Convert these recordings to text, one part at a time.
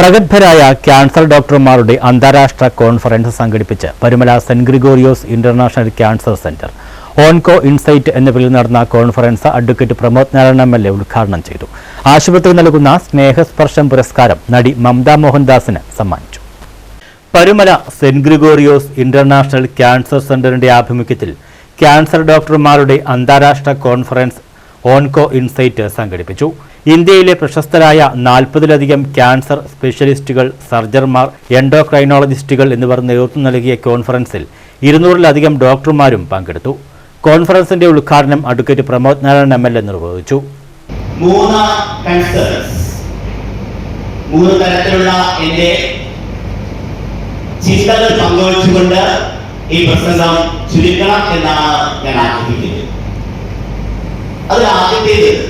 പ്രഗത്ഭരായ ക്യാൻസർ ഡോക്ടർമാരുടെ അന്താരാഷ്ട്ര കോൺഫറൻസ് സംഘടിപ്പിച്ച് Parumala saint Gregorios International Cancer Centre Onco Insight എന്ന പേരിൽ നടന്ന conference advocate Pramod Narayan M L A ഉദ്ഘാടനം ചെയ്തു. ആശുപത്രി നൽകുന്ന സ്നേഹസ്പർശം പുരസ്കാരം നടി മമത മോഹൻദാസിന് സമ്മാനിച്ചു. Parumala saint Gregorios international Cancer സെന്ററിന്റെ ആഭിമുഖ്യത്തിൽ ക്യാൻസർ ഡോക്ടർമാരുടെ അന്താരാഷ്ട്ര കോൺഫറൻസ് ഓൺകോ ഇൻസൈറ്റ് സംഘടിപ്പിച്ചു. ഇന്ത്യയിലെ പ്രശസ്തരായ നാൽപ്പതിലധികം ക്യാൻസർ സ്പെഷ്യലിസ്റ്റുകൾ സർജർമാർ എൻഡോക്രൈനോളജിസ്റ്റുകൾ എന്നിവർ നേതൃത്വം നൽകിയ കോൺഫറൻസിൽ ഇരുന്നൂറിലധികം ഡോക്ടർമാരും പങ്കെടുത്തു. കോൺഫറൻസിന്റെ ഉദ്ഘാടനം advocate Pramod Narayanan M L A നിർവഹിച്ചു. മൂന്ന് തരത്തിലുള്ള എന്റെ ഈ പ്രസംഗം ചുരുക്കണം എന്നാണ് ഞാൻ ആഗ്രഹിക്കുന്നത്. അതിൽ ആദ്യത്തേത്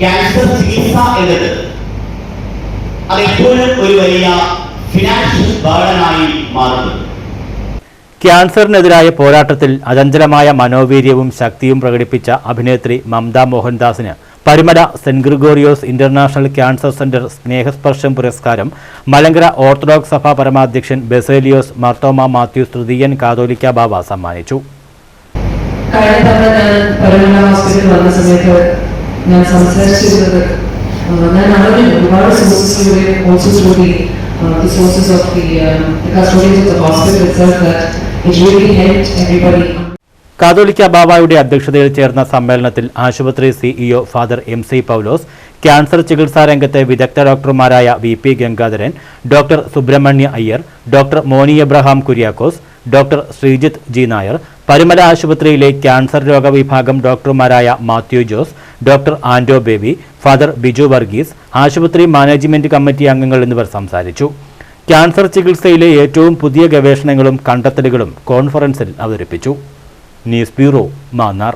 ക്യാൻസർ ചികിത്സ എന്നത് അതെപ്പോഴും ഒരു വലിയ ഫിനാൻഷ്യൽ ബേർഡനായി മാറുന്നു. ക്യാൻസറിനെതിരായ പോരാട്ടത്തിൽ അചഞ്ചലമായ മനോവീര്യവും ശക്തിയും പ്രകടിപ്പിച്ച അഭിനേത്രി Mamata മോഹൻദാസിന് Parumala saint Gregorios international cancer centre Snehasparsham പുരസ്കാരം മലങ്കര ഓർത്തഡോക്സ് സഭാ പരമാധ്യക്ഷൻ ബെസേലിയോസ് മർത്തോമ മാത്യൂസ് തൃതീയൻ കാതോലിക്ക ബാബ സമ്മാനിച്ചു. കഴിഞ്ഞ തവണ ഞാൻ പരമല ഹോസ്പിറ്റലിൽ വന്ന സമയത്ത് ഞാൻ സംസാരിച്ചിരുന്നത് ഞാൻ അറിഞ്ഞു ഒരുപാട് സോഴ്സസിലൂടെ also through the sources of the hospital itself that it really help everybody Catholicos ബാബായുടെ അധ്യക്ഷതയിൽ ചേർന്ന സമ്മേളനത്തിൽ ആശുപത്രി CEO father M C Paulose cancer ചികിത്സാ രംഗത്തെ വിദഗ്ധ ഡോക്ടർമാരായ V P Gangadharan doctor Subramanya Iyer doctor Moni Abraham Kuriakose doctor Sreejith G Nair Parumala ആശുപത്രിയിലെ cancer രോഗവിഭാഗം ഡോക്ടർമാരായ Mathew Jose doctor Ando baby father Biju Varghese ആശുപത്രി മാനേജ്മെന്റ് കമ്മിറ്റി അംഗങ്ങൾ എന്നിവർ സംസാരിച്ചു. ക്യാൻസർ ചികിത്സയിലെ ഏറ്റവും പുതിയ ഗവേഷണങ്ങളും കണ്ടെത്തലുകളും കോൺഫറൻസിൽ അവതരിപ്പിച്ചു. News bureau Mannar.